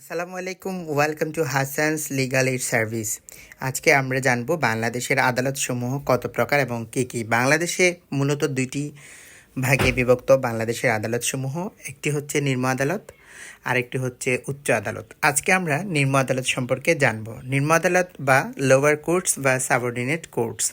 আসসালামু আলাইকুম, welcome to Hasan's legal aid service. আজকে আমরা জানব বাংলাদেশের আদালতসমূহ কত প্রকার এবং কী কী। বাংলাদেশে মূলত দুইটি ভাগে বিভক্ত বাংলাদেশের আদালতসমূহ, একটি হচ্ছে নিম্ন আদালত, আরেকটি হচ্ছে উচ্চ আদালত। আজকে আমরা নিম্ন আদালত সম্পর্কে জানব। নিম্ন আদালত বা লোয়ার কোর্টস বা সাবঅর্ডিনেট কোর্টস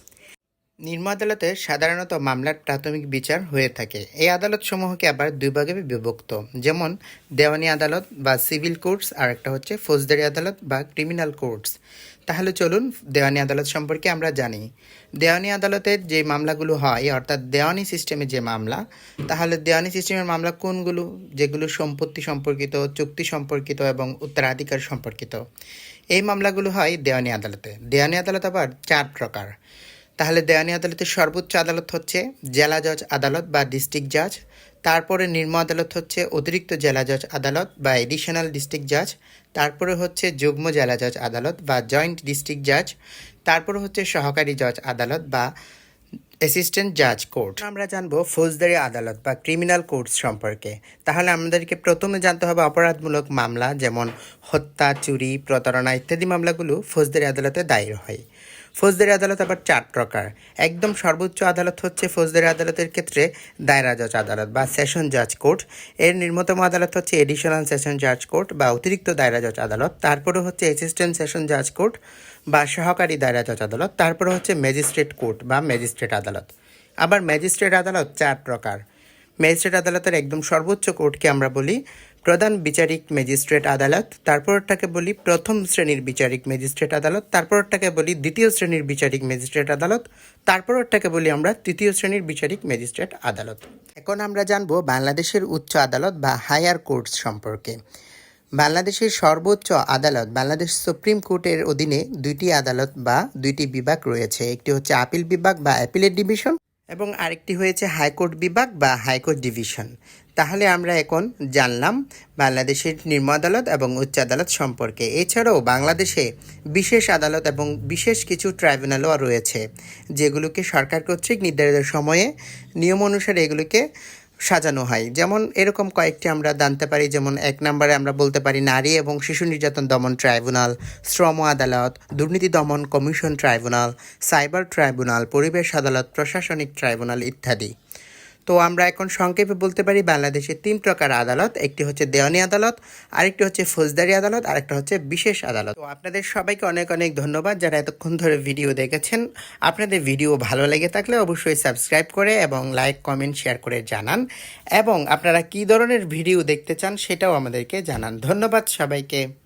নিম্ন আদালতে সাধারণত মামলার প্রাথমিক বিচার হয়ে থাকে। এই আদালতসমূহকে আবার দুই ভাগে বিভক্ত। যেমন, দেওয়ানি আদালত বা সিভিল কোর্টস আর একটা হচ্ছে ফৌজদারি আদালত বা ক্রিমিনাল কোর্টস। তাহলে চলুন দেওয়ানি আদালত সম্পর্কে আমরা জানি। দেওয়ানি আদালতের যে মামলাগুলো হয়, অর্থাৎ দেওয়ানি সিস্টেমে যে মামলা, তাহলে দেওয়ানি সিস্টেমের মামলা কোনগুলো? যেগুলো সম্পত্তি সম্পর্কিত, চুক্তি সম্পর্কিত এবং উত্তরাধিকার সম্পর্কিত। এই মামলাগুলো হয় দেওয়ানি আদালতে। দেওয়ানি আদালত আবার চার প্রকার। তাহলে দেওয়ানি আদালতের সর্বোচ্চ আদালত হচ্ছে জেলা জজ আদালত বা ডিস্ট্রিক্ট জাজ। তারপরে নিম্ন আদালত হচ্ছে অতিরিক্ত জেলা জজ আদালত বা এডিশনাল ডিস্ট্রিক্ট জাজ। তারপরে হচ্ছে যুগ্ম জেলা জজ আদালত বা জয়েন্ট ডিস্ট্রিক্ট জাজ। তারপরে হচ্ছে সহকারী জজ আদালত বা অ্যাসিস্ট্যান্ট জাজ কোর্ট। আমরা জানব ফৌজদারি আদালত বা ক্রিমিনাল কোর্ট সম্পর্কে। তাহলে আমাদেরকে প্রথমে জানতে হবে অপরাধমূলক মামলা, যেমন হত্যা, চুরি, প্রতারণা ইত্যাদি মামলাগুলো ফৌজদারি আদালতে দায়ের হয়। ফৌজদারি আদালত আবার চার প্রকার। একদম সর্বোচ্চ আদালত হচ্ছে ফৌজদারি আদালতের ক্ষেত্রে দায়রা জজ আদালত বা সেশন জাজ কোর্ট। এর নিম্নতম আদালত হচ্ছে এডিশনাল সেশন জাজ কোর্ট বা অতিরিক্ত দায়রা জজ আদালত। তারপরে হচ্ছে অ্যাসিস্ট্যান্ট সেশন জাজ কোর্ট বা সহকারী দায়রা জজ আদালত। তারপরে হচ্ছে ম্যাজিস্ট্রেট কোর্ট বা ম্যাজিস্ট্রেট আদালত। আবার ম্যাজিস্ট্রেট আদালত চার প্রকার। ম্যাজিস্ট্রেট আদালতের একদম সর্বোচ্চ কোর্টকে আমরা বলি প্রধান বিচারিক ম্যাজিস্ট্রেট আদালত, তারপরটাকে বলি প্রথম শ্রেণির বিচারিক ম্যাজিস্ট্রেট আদালত, তারপরটাকে বলি দ্বিতীয় শ্রেণির বিচারিক ম্যাজিস্ট্রেট আদালত, তারপরটাকে বলি আমরা তৃতীয় শ্রেণির বিচারিক ম্যাজিস্ট্রেট আদালত। এখন আমরা জানব বাংলাদেশের উচ্চ আদালত বা হায়ার কোর্ট সম্পর্কে। বাংলাদেশের সর্বোচ্চ আদালত, বাংলাদেশ সুপ্রিম কোর্টের অধীনে দুইটি আদালত বা দুইটি বিভাগ রয়েছে। একটি হচ্ছে আপিল বিভাগ বা অ্যাপিলেট ডিভিশন। এবং আরেকটি হয়েছে হাইকোর্ট বিভাগ বা হাইকোর্ট ডিভিশন। তাহলে আমরা এখন জানলাম বাংলাদেশের নিম্ন আদালত এবং উচ্চ আদালত সম্পর্কে। এছাড়াও বাংলাদেশে বিশেষ আদালত এবং বিশেষ কিছু ট্রাইব্যুনালও রয়েছে, যেগুলোকে সরকার কর্তৃক নির্ধারিত সময়ে নিয়ম অনুসারে এগুলোকে সাজানো হয়। যেমন এরকম কয়েকটি আমরা জানতে পারি, যেমন এক নম্বরে আমরা বলতে পারি নারী এবং শিশু নির্যাতন দমন ট্রাইব্যুনাল, শ্রম আদালত, দুর্নীতি দমন কমিশন ট্রাইব্যুনাল, সাইবার ট্রাইব্যুনাল, পরিবেশ আদালত, প্রশাসনিক ট্রাইব্যুনাল ইত্যাদি। তো আমরা এখন সংক্ষেপে বলতে পারি বাংলাদেশে তিন প্রকার আদালত, একটি হচ্ছে দেওয়ানি আদালত, আরেকটি হচ্ছে ফৌজদারি আদালত, আরেকটা হচ্ছে বিশেষ আদালত। তো আপনাদের সবাইকে অনেক অনেক ধন্যবাদ যারা এতক্ষণ ধরে ভিডিও দেখেছেন। আপনাদের ভিডিও ভালো লেগে থাকলে অবশ্যই সাবস্ক্রাইব করে এবং লাইক, কমেন্ট, শেয়ার করে জানান। এবং আপনারা কী ধরনের ভিডিও দেখতে চান সেটাও আমাদেরকে জানান। ধন্যবাদ সবাইকে।